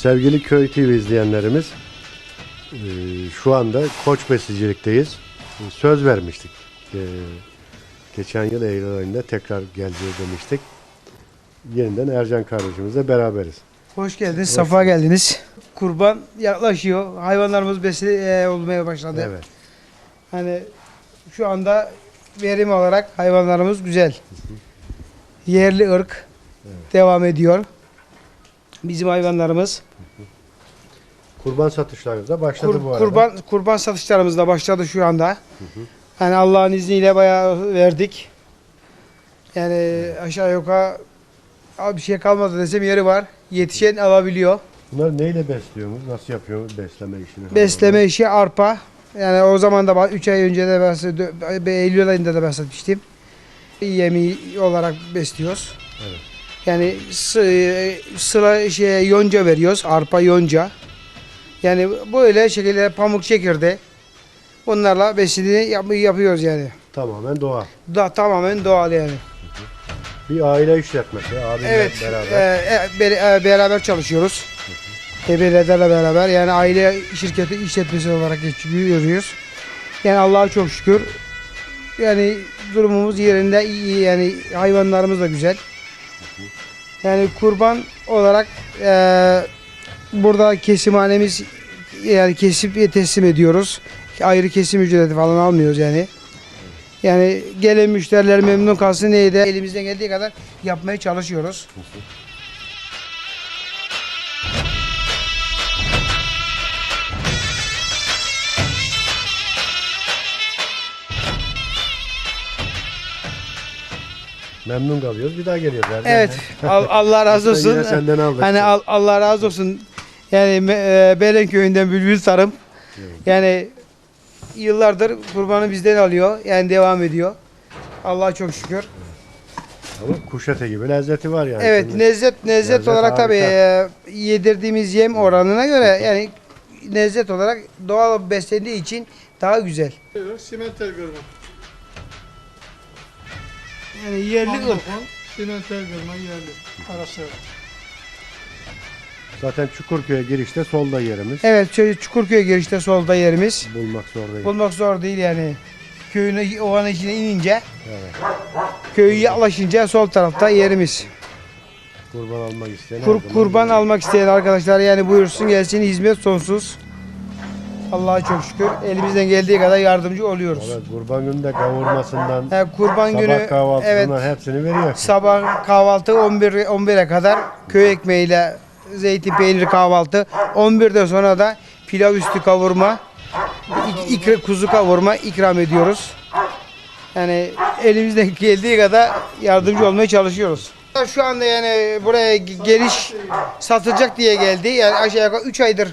Sevgili Köy TV izleyenlerimiz, e, şu anda koç besicilikteyiz. E, Söz vermiştik. E, Geçen yıl Eylül ayında tekrar geleceğiz demiştik. Yeniden Ercan kardeşimizle beraberiz. Hoş geldiniz, safa geldiniz. Kurban yaklaşıyor. Hayvanlarımız besi e, olmaya başladı. Evet. Hani şu anda verim olarak hayvanlarımız güzel. Yerli ırk devam ediyor. Bizim hayvanlarımız Kurban satışları da başladı kur- bu arada. kurban kurban satışlarımız da başladı şu anda. Yani Allah'ın izniyle bayağı verdik. Yani aşağı yukarı abi bir şey kalmadı desem yeri var. Yetişen alabiliyor. Bunlar neyle besliyorsunuz? Nasıl yapıyorsunuz besleme işini? Besleme işi arpa. Yani o zaman da 3 ay önce de bahsettim. Eylül ayında da bahsetmiştim. Yemi olarak besliyoruz. Evet. Yani sı- sıra şey yonca veriyoruz. Arpa yonca. Yani böyle şekilde pamuk çekirde. Bunlarla besini yap- yapıyoruz yani. Tamamen doğal. Da tamamen doğal yani. Bir aile işletmesi. Abimle Evet. beraber. e, e, be- e, beraber çalışıyoruz. Ebelelerle beraber yani aile şirketi işletmesi olarak geçiyoruz. Yani Allah'a çok şükür. Yani durumumuz yerinde iyi yani hayvanlarımız da güzel. Yani kurban olarak e, burada kesimhanemiz yani kesip teslim ediyoruz. Ayrı kesim ücreti falan almıyoruz yani. Yani gelen müşteriler memnun kalsın diye de elimizden geldiği kadar yapmaya çalışıyoruz. Memnun kalıyoruz. Bir daha geliyoruz. Evet. Al- Allah razı olsun. Yine senden aldık. Hani al- Allah razı olsun. Yani e, Belen köyünden Bülbül Tarım. Yani yıllardır kurbanı bizden alıyor. Yani devam ediyor. Allah'a çok şükür. Ama kuş eti gibi lezzeti var yani. Evet, Şimdi lezzet lezzet, Lezzet olarak tabii e, harika. yedirdiğimiz yem oranına göre yani lezzet olarak doğal beslendiği için daha güzel. Simentel kırma. Yani yerli ırk. Simentel kırma yerli. Arası. Zaten Çukurköy'e girişte solda yerimiz. Evet, şöyle Çukurköy girişte solda yerimiz. Bulmak zor değil. Bulmak zor değil yani. Köyün ovanın içine inince, Evet. köyü yaklaşınca sol tarafta yerimiz. Kurban almak isteyen Kur, kurban geliyor. almak isteyen arkadaşlar yani buyursun gelsin hizmet sonsuz. Allah'a çok şükür elimizden geldiği kadar yardımcı oluyoruz. Evet, kurban gününde kavurmasından, He, kurban sabah günü kahvaltısından evet hepsini veriyor. sabah kahvaltı 11 11'e kadar köy ekmeğiyle zeytin peyniri kahvaltı 11'den sonra da pilav üstü kavurma ik- kuzu kavurma ikram ediyoruz. Yani elimizden geldiği kadar yardımcı olmaya çalışıyoruz. Şu anda yani buraya ge- geliş satılacak diye geldi. Yani aşağı yukarı 3 aydır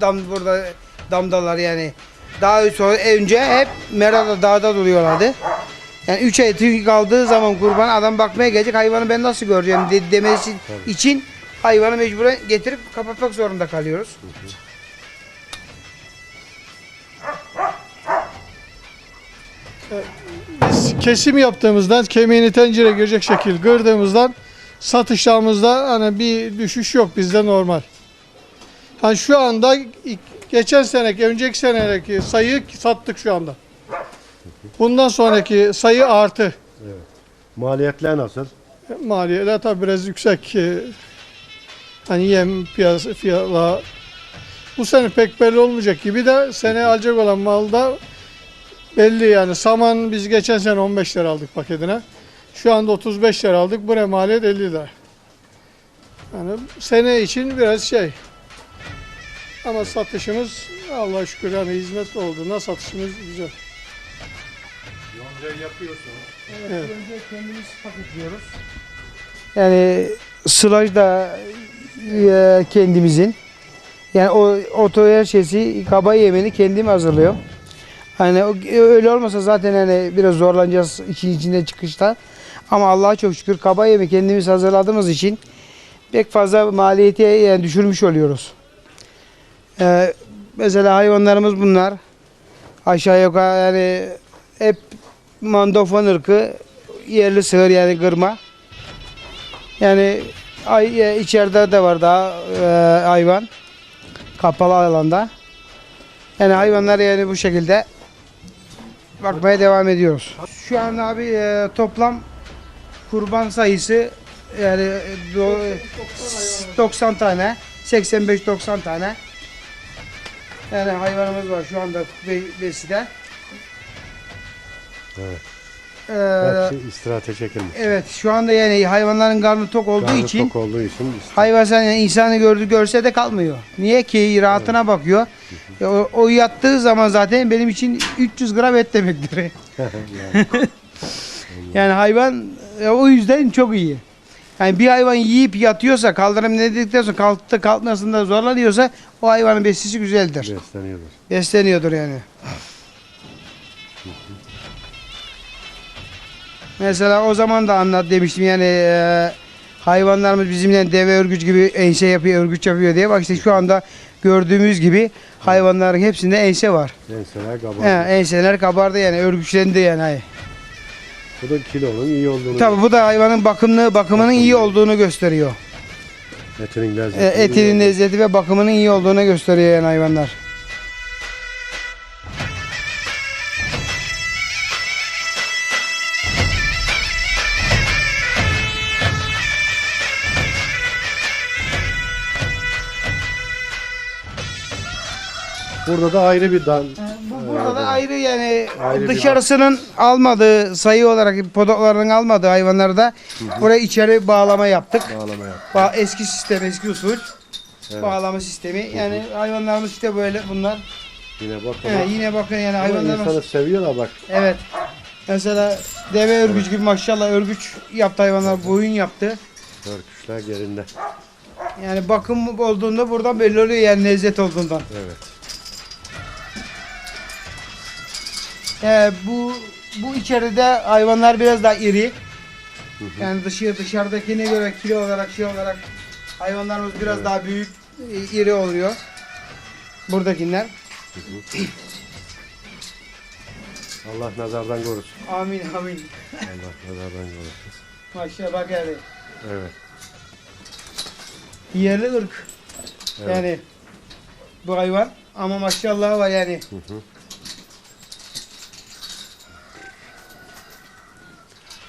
dam burada damdalar yani. Daha sonra önce hep Merada dağda duruyorlardı. Yani 3 ay kaldığı zaman kurban adam bakmaya gelecek hayvanı ben nasıl göreceğim de, demesi için hayvanı mecburen getirip kapatmak zorunda kalıyoruz. Biz kesim yaptığımızdan kemiğini tencere girecek şekil kırdığımızdan satışlarımızda hani bir düşüş yok bizde normal. Hani şu anda geçen seneki, önceki senedeki sayıyı sattık şu anda. Bundan sonraki sayı artı. Maliyetler nasıl? Maliyeler tabi biraz yüksek. Hani yem piyasa fiyatla bu sene pek belli olmayacak gibi de sene alacak olan malda belli yani. Saman biz geçen sene 15 lira aldık paketine. Şu anda 35 lira aldık. Buraya maliyet 50 lira. Yani sene için biraz şey. Ama satışımız Allah'a şükür yani hizmet olduğunda satışımız güzel. Evet. Önce kendimiz paketliyoruz. Yani sılaj da e, kendimizin. Yani o oto her şeysi kaba yemini kendim hazırlıyorum. Hani öyle olmasa zaten hani biraz zorlanacağız işin içinde çıkışta. Ama Allah'a çok şükür kaba yemi kendimiz hazırladığımız için pek fazla maliyeti yani düşürmüş oluyoruz. Ee, mesela hayvanlarımız bunlar. Aşağı yukarı yani hep mandofon ırkı yerli sığır yani kırma. Yani Ay, e, içeride de var daha e, hayvan. Kapalı alanda. Yani hayvanlar yani bu şekilde bakmaya devam ediyoruz. Şu an abi e, toplam kurban sayısı yani e, do- 90 tane, 85-90 tane. Yani hayvanımız var şu anda be- beside. Evet. Ee, Hepsi istirahate çekilmiş. evet şu anda yani hayvanların karnı tok olduğu Karnı için tok olduğu için hayvan yani insanı gördü görse de kalmıyor. Niye ki rahatına bakıyor. Ya O, o yattığı zaman zaten benim için 300 gram et demektir. yani, Yani hayvan e, o yüzden çok iyi. Yani bir hayvan yiyip yatıyorsa kaldırım dedikten sonra kalktı kalkmasında zorlanıyorsa o hayvanın besisi güzeldir. besleniyorlar. Besleniyordur yani. Mesela o zaman da anlat demiştim yani e, hayvanlarımız bizimle deve örgüç gibi ense yapıyor, örgüç yapıyor diye. Bak işte şu anda gördüğümüz gibi hayvanların hepsinde ense var. Enseler kabardı. He, enseler kabardı yani örgüçlendi yani. hay. Bu da kilonun iyi olduğunu Tabii bu da hayvanın bakımlı bakımının iyi olduğunu gösteriyor. etinin lezzeti. E, etinin lezzeti ve bakımının iyi olduğunu gösteriyor yani hayvanlar. Burada da ayrı bir dan. Bu burada da ayrı yani Ayrı bir dışarısının almadığı sayı olarak podoklarının almadığı hayvanlarda buraya içeri bağlama yaptık. Bağlama yap. Ba- eski sistem, eski usul bağlama sistemi. Yani hayvanlarımız işte böyle bunlar. Yine bak. He, yine bakın yani Ama hayvanlarımız. insanı seviyorlar bak. Evet. Mesela deve örgüç gibi maşallah örgüç yaptı hayvanlar, boyun yaptı. Örküşler yerinde. Yani bakım olduğunda buradan belli oluyor yani lezzet olduğundan. Evet. Ee, bu bu içeride hayvanlar biraz daha iri. Yani dışı dışarıdakine göre kilo olarak şey olarak hayvanlarımız biraz daha büyük, e, iri oluyor. Buradakiler. Allah nazardan korusun. Amin amin. Allah nazardan korusun. Maşallah bak yani. Evet. Yerli ırk. Evet. Yani bu hayvan ama maşallah var yani. Hı hı.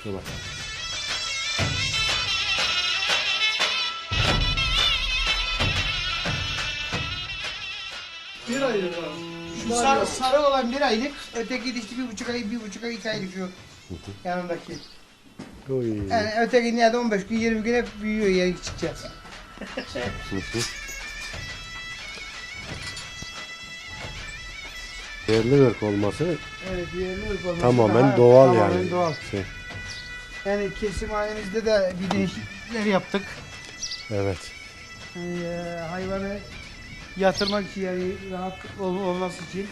Dur bak. Bir aylık var. Şu sarı, sarı olan bir aylık, öteki dişli bir buçuk ay, bir buçuk ay, iki aylık şu yanındaki. Oy. Yani öteki niyade 15 gün, 20 gün hep büyüyor yani hı. Yerli ırk olması Evet, yerli ırk olması tamamen daha- doğal tamamen yani. doğal. Şey, Yani kesim halimizde de bir değişiklikler yaptık. evet. Yani, e, hayvanı yatırmak için yani rahat ol- olması için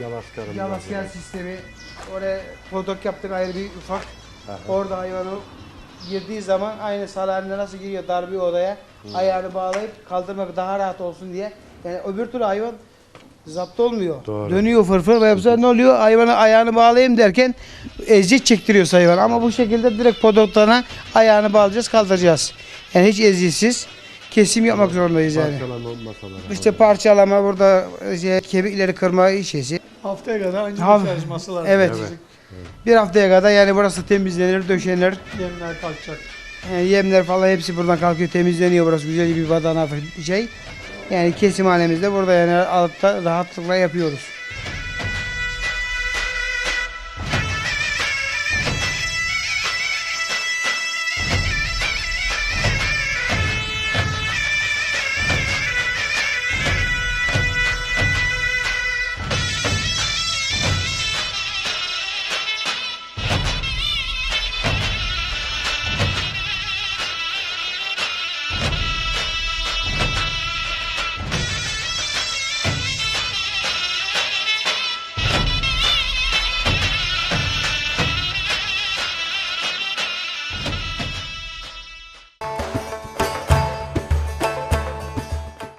Yalaskarım. Yavasker sistemi oraya podok yaptık ayrı bir ufak. Orada hayvanı girdiği zaman aynı salarında nasıl giriyor dar bir odaya ayağını bağlayıp kaldırmak daha rahat olsun diye. Yani öbür türlü hayvan zapt olmuyor. Doğru. Dönüyor fırfır ve sefer ne oluyor? Hayvanı ayağını bağlayayım derken eziyet çektiriyor hayvan. Ama bu şekilde direkt podoklarına ayağını bağlayacağız kaldıracağız. Yani hiç eziyetsiz kesim yapmak zorundayız yani. Parçalama. İşte parçalama burada şey, kemikleri kırma işesi. Haftaya kadar aynı Abi, çalışması lazım. evet. Evet. Bir haftaya kadar yani burası temizlenir, döşenir. Yemler kalkacak. Yani yemler falan hepsi buradan kalkıyor, temizleniyor burası güzel bir badana şey. Yani kesimhanemizde burada yani altta rahatlıkla yapıyoruz.